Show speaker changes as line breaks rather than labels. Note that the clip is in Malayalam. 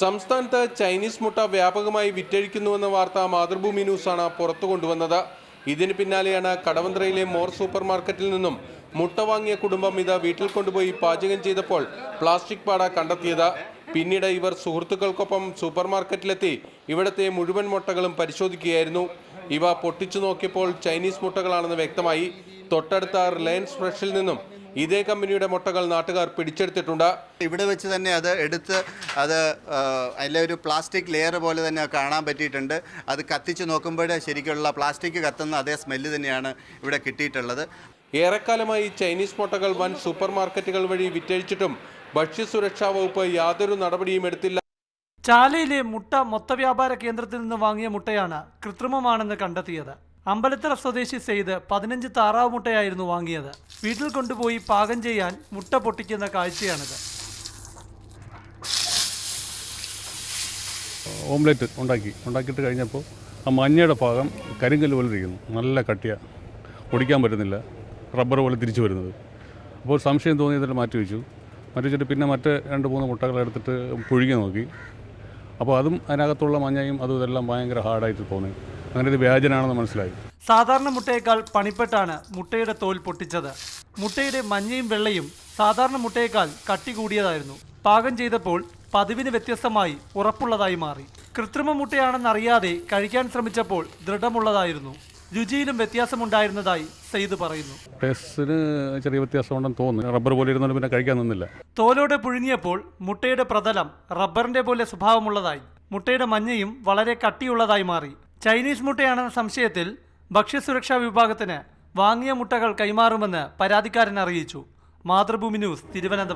സംസ്ഥാനത്ത് ചൈനീസ് മുട്ട വ്യാപകമായി വിറ്റഴിക്കുന്നുവെന്ന വാർത്ത മാതൃഭൂമി ന്യൂസാണ് പുറത്തു കൊണ്ടുവന്നത്. ഇതിന് പിന്നാലെയാണ് കടവന്ത്രയിലെ മോർ സൂപ്പർ മാർക്കറ്റിൽ നിന്നും മുട്ട വാങ്ങിയ കുടുംബം ഇത് വീട്ടിൽ കൊണ്ടുപോയി പാചകം ചെയ്തപ്പോൾ പ്ലാസ്റ്റിക് പാട കണ്ടെത്തിയത്. പിന്നീട് ഇവർ സുഹൃത്തുക്കൾക്കൊപ്പം സൂപ്പർ മാർക്കറ്റിലെത്തി ഇവിടത്തെ മുഴുവൻ മുട്ടകളും പരിശോധിക്കുകയായിരുന്നു. ഇവ പൊട്ടിച്ചു നോക്കിയപ്പോൾ ചൈനീസ് മുട്ടകളാണെന്ന് വ്യക്തമായി. തൊട്ടടുത്ത റിലയൻസ് ഫ്രഷിൽ നിന്നും ഇതേ കമ്പനിയുടെ മുട്ടകൾ നാട്ടുകാർ പിടിച്ചെടുത്തിട്ടുണ്ട്.
ഇവിടെ വെച്ച് തന്നെ അത് എടുത്ത് അത് അതിലെ ഒരു പ്ലാസ്റ്റിക് ലെയർ പോലെ തന്നെ കാണാൻ പറ്റിയിട്ടുണ്ട്. അത് കത്തിച്ച് നോക്കുമ്പോഴേ ശരിക്കുള്ള പ്ലാസ്റ്റിക് കത്തുന്ന അതേ സ്മെല്ല് തന്നെയാണ് ഇവിടെ കിട്ടിയിട്ടുള്ളത്.
ഏറെക്കാലമായി ചൈനീസ് മുട്ടകൾ വൻ സൂപ്പർ മാർക്കറ്റുകൾ വഴി വിറ്റഴിച്ചിട്ടും ഭക്ഷ്യസുരക്ഷാ വകുപ്പ് യാതൊരു നടപടിയും എടുത്തില്ല.
ചാലയിലെ മുട്ട മൊത്തവ്യാപാര കേന്ദ്രത്തിൽ നിന്ന് വാങ്ങിയ മുട്ടയാണ് കൃത്രിമമാണെന്ന് കണ്ടെത്തിയത്. അമ്പലത്തറ സ്വദേശി സെയ്ത് പതിനഞ്ച് താറാവ് മുട്ടയായിരുന്നു വാങ്ങിയത്. വീട്ടിൽ കൊണ്ടുപോയി പാകം ചെയ്യാൻ മുട്ട പൊട്ടിക്കുന്ന കാഴ്ചയാണിത്.
ഓംലെറ്റ് ഉണ്ടാക്കി. ഉണ്ടാക്കിയിട്ട് കഴിഞ്ഞപ്പോൾ ആ മഞ്ഞയുടെ ഭാഗം കരിങ്കല്ല് പോലെ ഇരിക്കുന്നു. നല്ല കട്ടിയ. ഒടിക്കാൻ പറ്റുന്നില്ല. റബ്ബർ പോലെ തിരിച്ചു വരുന്നത്. അപ്പോൾ സംശയം തോന്നിയതിൽ മാറ്റി വെച്ചു. മാറ്റി വെച്ചിട്ട് പിന്നെ മറ്റ് രണ്ട് മൂന്ന് മുട്ടകൾ എടുത്തിട്ട് പുഴുങ്ങി നോക്കി. അപ്പോൾ അതും അതിനകത്തുള്ള മഞ്ഞയും അതും ഇതെല്ലാം ഭയങ്കര ഹാർഡായിട്ട് തോന്നി. അങ്ങനെ ഇത് വ്യാജനാണെന്ന് മനസ്സിലായി.
സാധാരണ മുട്ടയേക്കാൾ പണിപ്പെട്ടാണ് മുട്ടയുടെ തോൽ പൊട്ടിച്ചത്. മുട്ടയുടെ മഞ്ഞയും വെള്ളയും സാധാരണ മുട്ടയേക്കാൾ കട്ടി കൂടിയതായിരുന്നു. പാകം ചെയ്തപ്പോൾ പതിവിന് വ്യത്യസ്തമായി ഉറപ്പുള്ളതായി മാറി. കൃത്രിമ മുട്ടയാണെന്നറിയാതെ കഴിക്കാൻ ശ്രമിച്ചപ്പോൾ ദൃഢമുള്ളതായിരുന്നു. രുചിയിലും വ്യത്യാസമുണ്ടായിരുന്നതായി സെയ്ദ് പറയുന്നു.
ടേസ്റ്റിന് ചെറിയ വ്യത്യാസം ഉണ്ടെന്ന് തോന്നുന്നു. റബ്ബർ പോലെ ഇരുന്നാലും പിന്നെ കഴിക്കാൻ നിന്നില്ല.
തോലോടെ പുഴുങ്ങിയപ്പോൾ മുട്ടയുടെ പ്രതലം റബ്ബറിന്റെ പോലെ സ്വഭാവമുള്ളതായി. മുട്ടയുടെ മഞ്ഞയും വളരെ കട്ടിയുള്ളതായി മാറി. ചൈനീസ് മുട്ടയാണെന്ന സംശയത്തിൽ ഭക്ഷ്യസുരക്ഷാ വിഭാഗത്തിന് വാങ്ങിയ മുട്ടകൾ കൈമാറുമെന്ന് പരാതിക്കാരൻ അറിയിച്ചു. മാതൃഭൂമി ന്യൂസ് തിരുവനന്തപുരം.